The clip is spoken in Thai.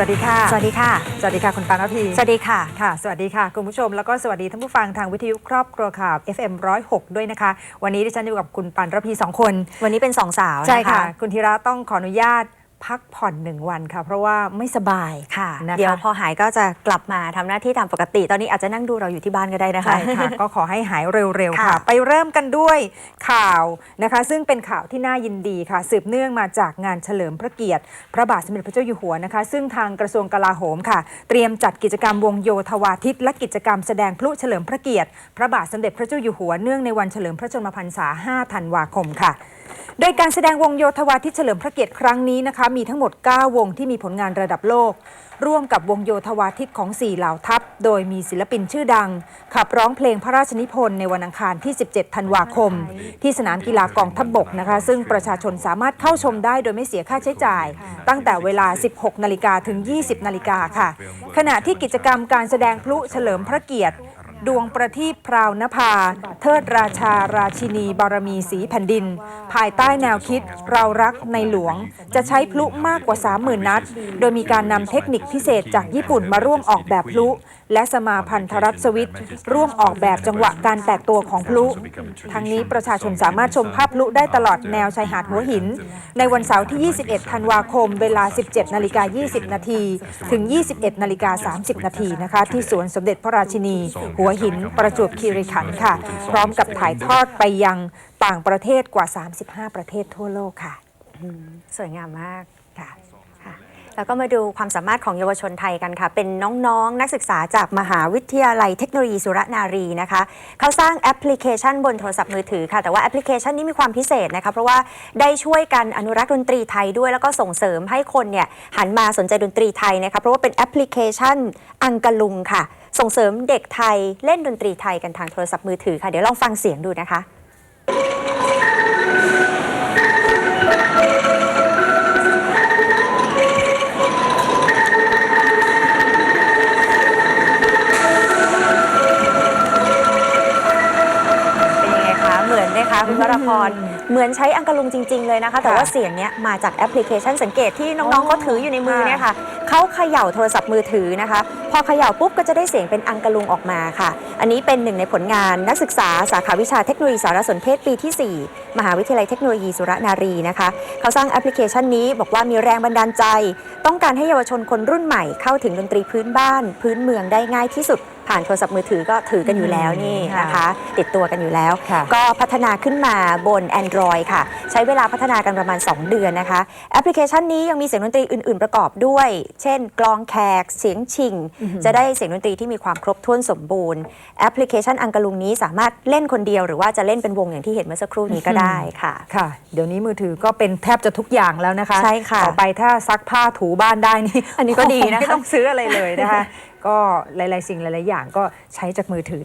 วัสดีค่ะ สวัสดีค่ะ สวัสดีค่ะคุณปานพีสวัสดีค่ะ ค่ะ สวัสดีค่ะคุณผู้ชม แล้วก็สวัสดีท่านผู้ฟังทางวิทยุครอบครัวข่าว FM 106 ด้วยนะคะ วันนี้ดิฉันอยู่กับคุณปานระพีสองคน วันนี้เป็นสองสาวใช่นค่ะ คุณธีระต้องขออนุญาต พักผ่อนหนึ่งวันค่ะ เพราะว่าไม่สบายค่ะ นะคะ เดี๋ยวพอหายก็จะกลับมาทำหน้าที่ตามปกติ ตอนนี้อาจจะนั่งดูเราอยู่ที่บ้านก็ได้นะคะ ใช่ค่ะ ก็ขอให้หายเร็ว ๆ ค่ะ ค่ะไปเริ่มกันด้วยข่าวนะคะ ซึ่งเป็นข่าวที่น่ายินดีค่ะ สืบเนื่องมาจากงานเฉลิมพระเกียรติ พระบาทสมเด็จพระเจ้าอยู่หัวนะคะ ซึ่งทางกระทรวงกลาโหมค่ะ เตรียมจัดกิจกรรมวงโยธวาทิต และกิจกรรมแสดงพลุเฉลิมพระเกียรติ พระบาทสมเด็จพระเจ้าอยู่หัวเนื่องในวันเฉลิมพระชนมพรรษา 5 ธันวาคมค่ะ โดยการแสดงวงโยธวาทิตเฉลิมพระเกียรติครั้งนี้นะคะ มีทั้งหมด 9 วงที่มีผลงานระดับโลก ร่วมกับวงโยธวาทิตของ 4 เหล่าทัพ โดยมีศิลปินชื่อดัง ขับร้องเพลงพระราชนิพนธ์ในวันอังคารที่ 17 ธันวาคม ที่สนามกีฬากองทัพบบกนะคะ ซึ่งประชาชนสามารถเข้าชมได้โดยไม่เสียค่าใช้จ่าย ตั้งแต่เวลา 16 นาฬิกาถึง 20 นาฬิกาค่ะ ขณะที่กิจกรรมการแสดงพลุเฉลิมพระเกียรติ ดวงประทีปพราวนภา เทิดราชาราชินีบารมีสีแผ่นดิน ภายใต้แนวคิดเรารักในหลวง จะใช้พลุมากกว่า 30,000 นัด โดยมีการนำเทคนิคพิเศษจากญี่ปุ่นมาร่วมออกแบบพลุ และสมาพันธรัฐสวิตร่วมออกแบบจังหวะการแตกตัวของพลุ ทั้งนี้ประชาชนสามารถชมภาพพลุได้ตลอดแนวชายหาดหัวหิน ในวันเสาร์ที่ 21 ธันวาคม เวลา 17 นาฬิกา 20 นาทีถึง 21 นาฬิกา 30 นาทีนะคะที่สวนสมเด็จพระราชินี หัวหินประจวบคีรีขันธ์ค่ะ พร้อมกับถ่ายทอดไปยังต่างประเทศกว่า 35 ประเทศทั่วโลกค่ะ สวยงามมากค่ะค่ะ แล้วก็มาดูความสามารถของเยาวชนไทยกันค่ะ เป็นน้องๆนนักศึกษาจากมหาวิทยาลัยเทคโนโลยีสุรนารีนะคะ เขาสร้างแอปพลิเคชันบนโทรศัพท์มือถือค่ะ แต่ว่าแอปพลิเคชันนี้มีความพิเศษนะคะ เพราะว่าได้ช่วยกันอนุรักษ์ดนตรีไทยด้วย แล้วก็ส่งเสริมให้คนเนี่ยหันมาสนใจดนตรีไทยนะคะ เพราะว่าเป็นแอปพลิเคชันอังกะลุงค่ะ ส่งเสริมเด็กไทยเล่นดนตรีไทยกันทางโทรศัพท์มือถือค่ะ เดี๋ยวลองฟังเสียงดูนะคะ เหมือนไหมคะคุณวรพรเหมือนใช้อังกะลุงจริง ๆ เลยนะคะ แต่ว่าเสียงเนี้ยมาจากแอปพลิเคชันสังเกตที่น้องๆเขาถืออยู่ในมือเนี่ยค่ะเขาเขย่าโทรศัพท์มือถือนะคะ พอเขย่าปุ๊บก็จะได้เสียงเป็นอังกะลุงออกมาค่ะ อันนี้เป็นหนึ่งในผลงานนักศึกษาสาขาวิชาเทคโนโลยีสารสนเทศปีที่ 4 มหาวิทยาลัยเทคโนโลยีสุรนารีนะคะเขาสร้างแอปพลิเคชันนี้บอกว่ามีแรงบันดาลใจ ต้องการให้เยาวชนคนรุ่นใหม่เข้าถึงดนตรีพื้นบ้าน พื้นเมืองได้ง่ายที่สุด ผ่านโทรศัพท์มือถือก็ถือกันอยู่แล้วนี่นะคะ ติดตัวกันอยู่แล้วค่ะก็พัฒนาขึ้นมาบน Android ค่ะ ใช้เวลาพัฒนากันประมาณ 2 เดือนนะคะ แอปพลิเคชันนี้ยังมีเสียงดนตรีอื่น ๆประกอบด้วย เช่น กลองแขก เสียงชิง จะได้เสียงดนตรีที่มีความครบถ้วนสมบูรณ์ แอปพลิเคชันอังกะลุงนี้สามารถเล่นคนเดียว หรือว่าจะเล่นเป็นวงอย่างที่เห็นเมื่อสักครู่นี้ก็ได้ค่ะ ค่ะ เดี๋ยวนี้มือถือก็เป็นแทบจะทุกอย่างแล้วนะคะ ใช่ค่ะ ต่อไปถ้าซักผ้าถูบ้านได้นี่ อันนี้ก็ดีนะคะไม่ต้องซื้ออะไรเลยนะคะ ก็หลาย ๆ สิ่งหลาย ๆ อย่างก็ใช้จากมือถือ